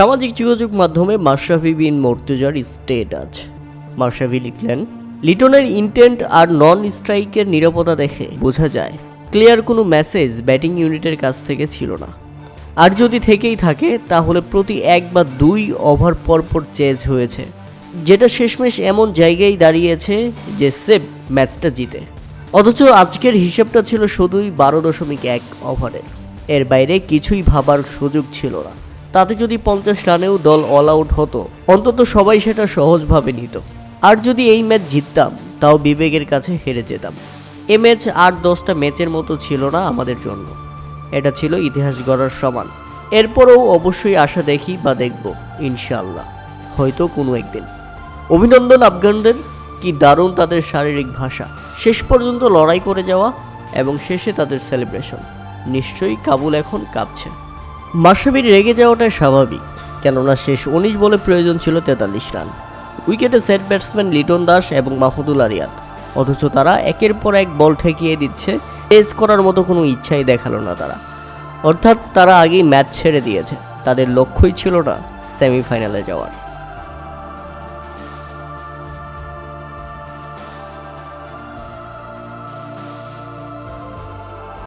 সামাজিক যোগাযোগ মাধ্যমে মাশরাফি বিন মর্তুজার স্টেট স্টেটাস মাশরাফি লিখলেন, লিটনের ইন্টেন্ট আর নন স্ট্রাইকের নিরাপত্তা দেখে বোঝা যায়, ক্লিয়ার কোনো মেসেজ ব্যাটিং ইউনিটের কাছ থেকে ছিল না। আর যদি থেকেই থাকে, তাহলে প্রতি এক বা দুই ওভার পরপর চেঞ্জ হয়েছে, যেটা শেষমেশ এমন জায়গায় দাঁড়িয়েছে যে সেভ ম্যাচটা জিতে। অথচ আজকের হিসাবটা ছিল শুধুই বারো দশমিক এক ওভারের। এর বাইরে কিছুই ভাবার সুযোগ ছিল না। তাতে যদি পঞ্চাশ রানেও দল অল আউট হতো, অন্তত সবাই সেটা সহজভাবে নিত। আর যদি এই ম্যাচ জিততাম, তাও বিবেকের কাছে হেরে যেতাম। এ ম্যাচ আট দশটা ম্যাচের মতো ছিল না আমাদের জন্য। এটা ছিল ইতিহাস গড়ার সমান। এরপরেও অবশ্যই আশা দেখি বা দেখব, ইনশাআল্লাহ। হয়তো কোনো একদিন। অভিনন্দন আফগানদের, কি দারুণ তাদের শারীরিক ভাষা। শেষ পর্যন্ত লড়াই করে যাওয়া এবং শেষে তাদের সেলিব্রেশন নিশ্চয়ই কাবুল এখন কাঁপছে। মাসাবির রেগে যাওয়াটাই স্বাভাবিক, কেননা শেষ উনিশ বলে প্রয়োজন ছিল তেতাল্লিশ রান। উইকেটে সেট ব্যাটসম্যান লিটন দাস এবং মাহমুদুল আরিয়াত। অথচ তারা একের পর এক বল ঠেকিয়ে দিচ্ছে, টেস্ট করার মতো কোনো ইচ্ছাই দেখাল না তারা। অর্থাৎ তারা আগেই ম্যাচ ছেড়ে দিয়েছে, তাদের লক্ষ্যই ছিল না সেমিফাইনালে যাওয়ার।